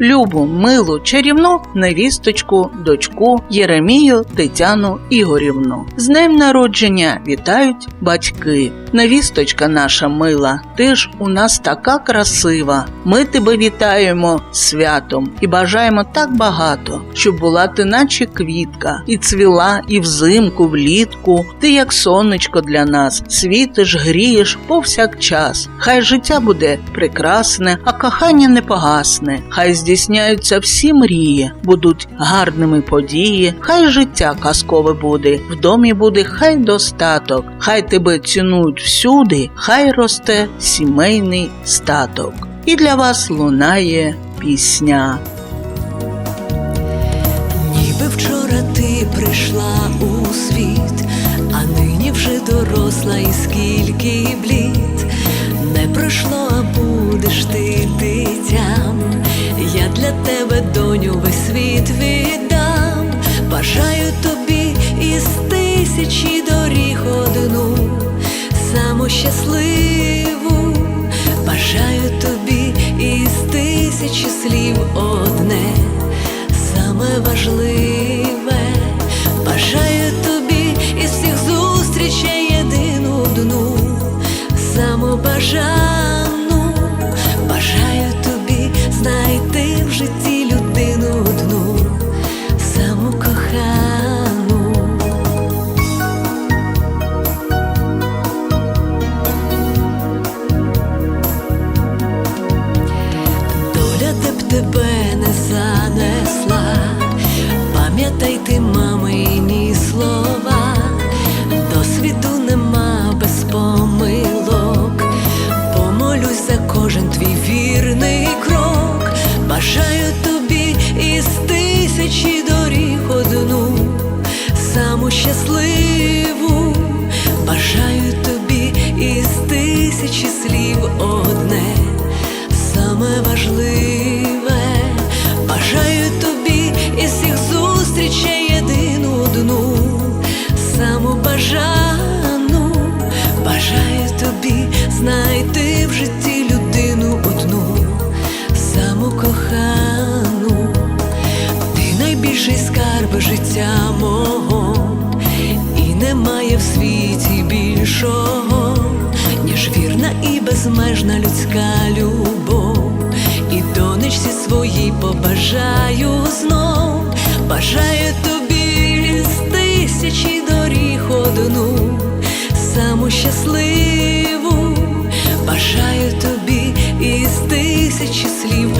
любу, милу, чарівну невісточку, дочку Єремію Тетяну Ігорівну. З днем народження вітають батьки. Невісточка наша мила, ти ж у нас така красива. Ми тебе вітаємо святом і бажаємо так багато, щоб була ти наче квітка, і цвіла, і взимку, влітку. Ти як сонечко для нас, світиш, грієш повсякчас. Хай життя буде прекрасне, а кохання не погасне. Хай здійсняються всі мрії, будуть гарними події, хай життя казкове буде, в домі буде хай достаток, хай тебе цінують всюди, хай росте сімейний статок. І для вас лунає пісня. Ніби вчора ти прийшла у світ, а нині вже доросла і скільки блід. Доню, світ віддам. Бажаю тобі із тисячі доріг одну, саму щасливу. Бажаю тобі із тисячі слів одне. Саме важливе, бажаю тобі із всіх зустрічей єдину одну, саму бажану, бажаю тобі знайти в житті тебе не занесла, пам'ятай ти мамині слова, до світу нема без помилок, помолюсь за кожен твій вірний крок, бажаю тобі із тисячі доріг одну, саму щасливу, бажаю тобі із тисячі слів одне. Саме важливе, життя мого, і немає в світі більшого, ніж вірна і безмежна людська любов, і донечці своїй побажаю знов, бажаю тобі з тисячі доріг одну, саму щасливу, бажаю тобі із тисячі слів.